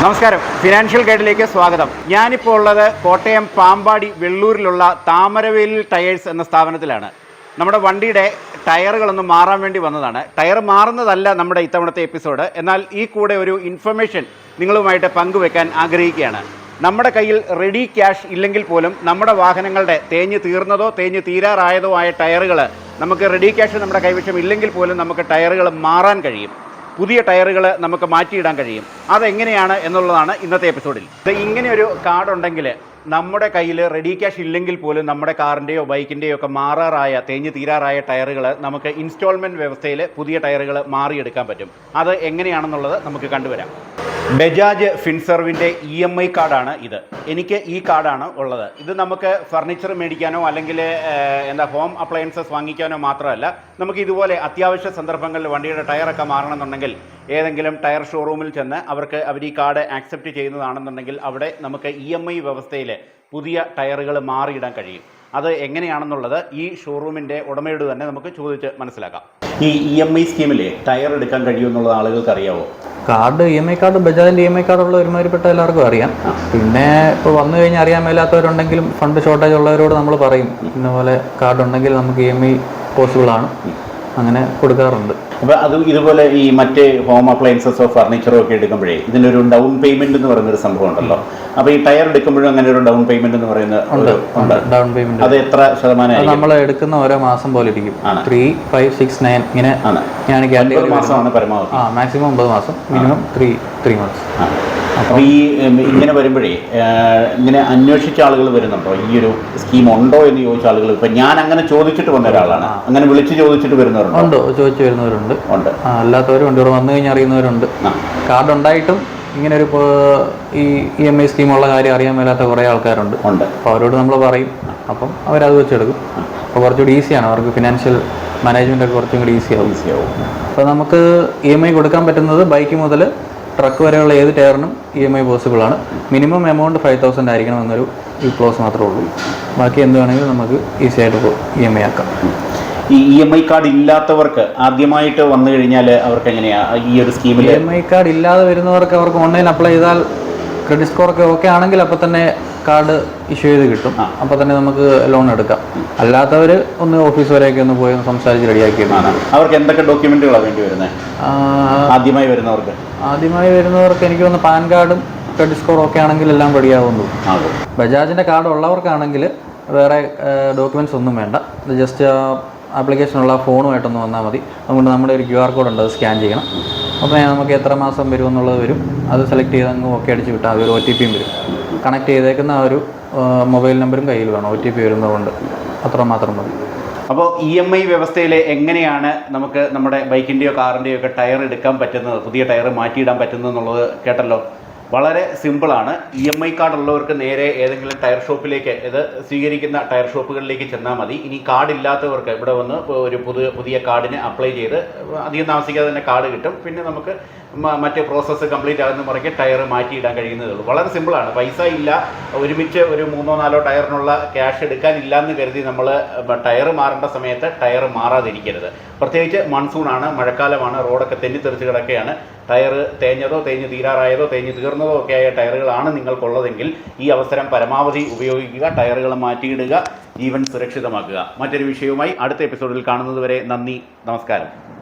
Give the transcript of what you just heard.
നമസ്കാരം. ഫിനാൻഷ്യൽ ഗൈഡിലേക്ക് സ്വാഗതം. ഞാനിപ്പോൾ ഉള്ളത് കോട്ടയം പാമ്പാടി വെള്ളൂരിലുള്ള താമരവേലിൽ ടയേഴ്സ് എന്ന സ്ഥാപനത്തിലാണ്. നമ്മുടെ വണ്ടിയുടെ ടയറുകളൊന്ന് മാറാൻ വേണ്ടി വന്നതാണ്. ടയർ മാറുന്നതല്ല നമ്മുടെ ഇത്തവണത്തെ എപ്പിസോഡ് എന്നാൽ ഈ കൂടെ ഒരു ഇൻഫർമേഷൻ നിങ്ങളുമായിട്ട് പങ്കുവെക്കാൻ ആഗ്രഹിക്കുകയാണ്. നമ്മുടെ കയ്യിൽ റെഡി ക്യാഷ് ഇല്ലെങ്കിൽ പോലും നമ്മുടെ വാഹനങ്ങളുടെ തേഞ്ഞ് തീർന്നതോ തേഞ്ഞ് തീരാറായതോ ആയ ടയറുകൾ നമുക്ക് റെഡി ക്യാഷ് നമ്മുടെ കൈവശം ഇല്ലെങ്കിൽ പോലും നമുക്ക് ടയറുകൾ മാറാൻ കഴിയും. പുതിയ ടയറുകൾ നമുക്ക് മാറ്റിയിടാൻ കഴിയും. അതെങ്ങനെയാണ് എന്നുള്ളതാണ് ഇന്നത്തെ എപ്പിസോഡിൽ. ഇങ്ങനെ ഒരു കാർഡ് ഉണ്ടെങ്കിൽ നമ്മുടെ കയ്യിൽ റെഡി ക്യാഷ് ഇല്ലെങ്കിൽ പോലും നമ്മുടെ കാറിന്റെയോ ബൈക്കിന്റെയോ ഒക്കെ മാറാറായ തേഞ്ഞ് തീരാറായ ടയറുകൾ നമുക്ക് ഇൻസ്റ്റാൾമെന്റ് വ്യവസ്ഥയിൽ പുതിയ ടയറുകൾ മാറിയെടുക്കാൻ പറ്റും. അത് എങ്ങനെയാണെന്നുള്ളത് നമുക്ക് കണ്ടുവരാം. ബജാജ് ഫിൻസെർവിന്റെ ഇ എം ഐ കാർഡാണ് ഇത്. എനിക്ക് ഈ കാർഡാണ് ഉള്ളത്. ഇത് നമുക്ക് ഫർണിച്ചർ മേടിക്കാനോ അല്ലെങ്കിൽ എന്താ ഹോം അപ്ലയൻസസ് വാങ്ങിക്കാനോ മാത്രമല്ല നമുക്ക് ഇതുപോലെ അത്യാവശ്യ സന്ദർഭങ്ങളിൽ വണ്ടിയുടെ ടയറൊക്കെ മാറണമെന്നുണ്ടെങ്കിൽ ഏതെങ്കിലും ടയർ ഷോറൂമിൽ ചെന്ന് അവർക്ക് അവർ ഈ കാർഡ് ആക്സെപ്റ്റ് ചെയ്യുന്നതാണെന്നുണ്ടെങ്കിൽ അവിടെ നമുക്ക് ഇ എം ഐ വ്യവസ്ഥയിൽ പുതിയ ടയറുകൾ മാറിയിടാൻ കഴിയും. അത് എങ്ങനെയാണെന്നുള്ളത് ഈ ഷോറൂമിന്റെ ഉടമയോട് തന്നെ നമുക്ക് ചോദിച്ച് മനസ്സിലാക്കാം. ഈ ഇ എം ഐ സ്കീമിൽ ടയർ എടുക്കാൻ കഴിയുമെന്നുള്ളത് ആളുകൾക്ക് അറിയാവോ? Card E M I card ബജാജിന്റെ E M I കാർഡുള്ള ഒരുമാതിരിപ്പെട്ട എല്ലാവർക്കും അറിയാം. പിന്നെ ഇപ്പോൾ വന്നു കഴിഞ്ഞാൽ അറിയാൻ മേലാത്തവരുണ്ടെങ്കിലും ഫണ്ട് ഷോർട്ടേജ് ഉള്ളവരോട് നമ്മൾ പറയും. ഇന്നപോലെ കാർഡ് ഉണ്ടെങ്കിൽ നമുക്ക് ഇ എം ഐ പോസിബിൾ ആണ്. അങ്ങനെ കൊടുക്കാറുണ്ട്. അപ്പോൾ അത് ഇതുപോലെ ഈ മറ്റേ ഹോം അപ്ലയൻസസോ ഫർണിച്ചറോ ഒക്കെ എടുക്കുമ്പോഴേ ഇതിനൊരു ഡൗൺ പേയ്മെന്റ് എന്ന് പറയുന്നൊരു സംഭവം ഉണ്ടല്ലോ. അപ്പോൾ ഈ ടയർ എടുക്കുമ്പോഴും അങ്ങനെ ഒരു ഡൗൺ പേയ്മെന്റ് എന്ന് പറയുന്ന ഡൗൺ പേയ്മെന്റ് അത് എത്ര ശതമാനം നമ്മൾ എടുക്കുന്ന ഓരോ മാസം പോലെ ഇരിക്കും. ത്രീ ഫൈവ് സിക്സ് നയൻ ഇങ്ങനെ ആണ്. ഞാൻ മാസമാണ് പരമാവധി. ആ മാക്സിമം ഒമ്പത് മാസം മിനിമം ത്രീ ത്രീ മന്ത്സ് അപ്പോൾ ഈ ഇങ്ങനെ വരുമ്പോഴേ ഇങ്ങനെ അന്വേഷിച്ച ആളുകൾ വരുന്നുണ്ടോ? ഈ ഒരു സ്കീം ഉണ്ടോ എന്ന് ചോദിച്ച ആളുകൾ. ഇപ്പം ഞാൻ അങ്ങനെ ചോദിച്ചിട്ട് വന്ന ഒരാളാണ്. അങ്ങനെ വിളിച്ച് ചോദിച്ചിട്ട് വരുന്നവരുണ്ടോ? ഉണ്ട്? ചോദിച്ചു വരുന്നവരുണ്ട്? ഉണ്ട്. ആ, അല്ലാത്തവരും ഉണ്ട് ഇവിടെ വന്നു കഴിഞ്ഞാൽ അറിയുന്നവരുണ്ട്. കാർഡ് ഉണ്ടായിട്ടും ഇങ്ങനെ ഒരു ഈ ഇ എം ഐ സ്കീമുള്ള കാര്യം അറിയാൻ മേലാത്ത കുറേ ആൾക്കാരുണ്ട്. ഉണ്ട്. അപ്പോൾ അവരോട് നമ്മൾ പറയും. അപ്പം അവരത് വെച്ചെടുക്കും. അപ്പോൾ കുറച്ചുകൂടി ഈസിയാണ് അവർക്ക് ഫിനാൻഷ്യൽ മാനേജ്മെന്റ് ഒക്കെ കുറച്ചും കൂടി ഈസി ആവും. ഈസി ആവും. അപ്പോൾ നമുക്ക് ഇ എം ഐ കൊടുക്കാൻ പറ്റുന്നത് ബൈക്ക് മുതൽ ട്രക്ക് വരെയുള്ള ഏത് ടയറിനും ഇ എം ഐ പോസിബിൾ ആണ്. മിനിമം എമൗണ്ട് ഫൈവ് തൗസൻഡ് ആയിരിക്കണം എന്നൊരു ഈ ക്ലോസ് മാത്രമേ ഉള്ളൂ. ബാക്കി എന്ത് വേണമെങ്കിലും നമുക്ക് ഈസിയായിട്ട് ഇ എം ഐ ആക്കാം. ഈ ഇ എം ഐ കാർഡ് ഇല്ലാത്തവർക്ക് ആദ്യമായിട്ട് വന്നു കഴിഞ്ഞാൽ അവർക്ക് എങ്ങനെയാ? ഈ ഒരു സ്കീമിൽ ഇ എം ഐ കാർഡ് ഇല്ലാതെ വരുന്നവർക്ക് അവർക്ക് ഓൺലൈൻ അപ്ലൈ ചെയ്താൽ ക്രെഡിറ്റ് സ്കോർ ഒക്കെ ഓക്കെ ആണെങ്കിൽ അപ്പോൾ തന്നെ കാർഡ് ഇഷ്യൂ ചെയ്ത് കിട്ടും. അപ്പോൾ തന്നെ നമുക്ക് ലോൺ എടുക്കാം. അല്ലാത്തവർ ഒന്ന് ഓഫീസ് വരെയൊക്കെ ഒന്ന് പോയി ഒന്ന് സംസാരിച്ച് റെഡിയാക്കി ആണ്. അവർക്ക് എന്തൊക്കെ ഡോക്യുമെന്റുകളാണ് വേണ്ടി വരുന്നത് ആദ്യമായി വരുന്നവർക്ക്? ആദ്യമായി വരുന്നവർക്ക് എനിക്ക് തോന്നുന്നു പാൻ കാർഡും ക്രെഡിറ്റ് സ്കോർ ഒക്കെ ആണെങ്കിൽ എല്ലാം റെഡിയാവുന്നു ബജാജിന്റെ കാർഡ് ഉള്ളവർക്കാണെങ്കിൽ വേറെ ഡോക്യുമെന്റ്സ് ഒന്നും വേണ്ട. ജസ്റ്റ് ആപ്ലിക്കേഷനുള്ള ഫോണുമായിട്ടൊന്ന് വന്നാൽ മതി. അതുകൊണ്ട് നമ്മുടെ ഒരു ക്യു ആർ കോഡ് ഉണ്ട് അത് സ്കാൻ ചെയ്യണം. അപ്പോൾ നമുക്ക് എത്ര മാസം വരും എന്നുള്ളത് വരും. അത് സെലക്ട് ചെയ്ത് അങ്ങ് ഓക്കെ അടിച്ച് വിട്ടാൽ അതൊരു ഒ ടി പിയും വരും. കണക്ട് ചെയ്തേക്കുന്ന ആ ഒരു മൊബൈൽ നമ്പറും കയ്യിൽ വേണം ഒ ടി പി വരുന്നതുകൊണ്ട്. അത്ര മാത്രം മതി. അപ്പോൾ ഇ എം ഐ വ്യവസ്ഥയിൽ എങ്ങനെയാണ് നമുക്ക് നമ്മുടെ ബൈക്കിന്റെയോ കാറിന്റെയോ ഒക്കെ ടയർ എടുക്കാൻ പറ്റുന്നത് പുതിയ ടയർ മാറ്റിയിടാൻ പറ്റുന്നത് എന്നുള്ളത് കേട്ടല്ലോ? വളരെ സിമ്പിളാണ്. ഇ എം ഐ കാർഡ് ഉള്ളവർക്ക് നേരെ ഏതെങ്കിലും ടയർ ഷോപ്പിലേക്ക് ഇത് സ്വീകരിക്കുന്ന ടയർ ഷോപ്പുകളിലേക്ക് ചെന്നാൽ മതി. ഇനി കാർഡ് ഇല്ലാത്തവർക്ക് ഇവിടെ വന്ന് ഒരു പുതിയ പുതിയ കാർഡിന് അപ്ലൈ ചെയ്ത് അധികം താമസിക്കാതെ തന്നെ കാർഡ് കിട്ടും. പിന്നെ നമുക്ക് മറ്റ് പ്രോസസ്സ് കംപ്ലീറ്റ് ആകുന്ന മുറയ്ക്ക് ടയർ മാറ്റിയിടാൻ കഴിയുന്നതേ ഉള്ളൂ. വളരെ സിമ്പിളാണ് പൈസ ഇല്ല. ഒരുമിച്ച് ഒരു മൂന്നോ നാലോ ടയറിനുള്ള ക്യാഷ് എടുക്കാനില്ല എന്ന് കരുതി നമ്മൾ ടയർ മാറേണ്ട സമയത്ത് ടയർ മാറാതിരിക്കരുത്. പ്രത്യേകിച്ച് മൺസൂണാണ് മഴക്കാലമാണ് റോഡൊക്കെ തെന്നിത്തെറിച്ച് കിടക്കുകയാണ് ടയർ തേഞ്ഞതോ തേഞ്ഞ് തീരാറായതോ തേഞ്ഞ് തീർന്നതോ ഒക്കെ ആയ ടയറുകളാണ് നിങ്ങൾക്കുള്ളതെങ്കിൽ ഈ അവസരം പരമാവധി ഉപയോഗിക്കുക ടയറുകൾ മാറ്റിയിടുക ജീവൻ സുരക്ഷിതമാക്കുക. മറ്റൊരു വിഷയവുമായി അടുത്ത എപ്പിസോഡിൽ കാണുന്നതുവരെ നന്ദി നമസ്കാരം.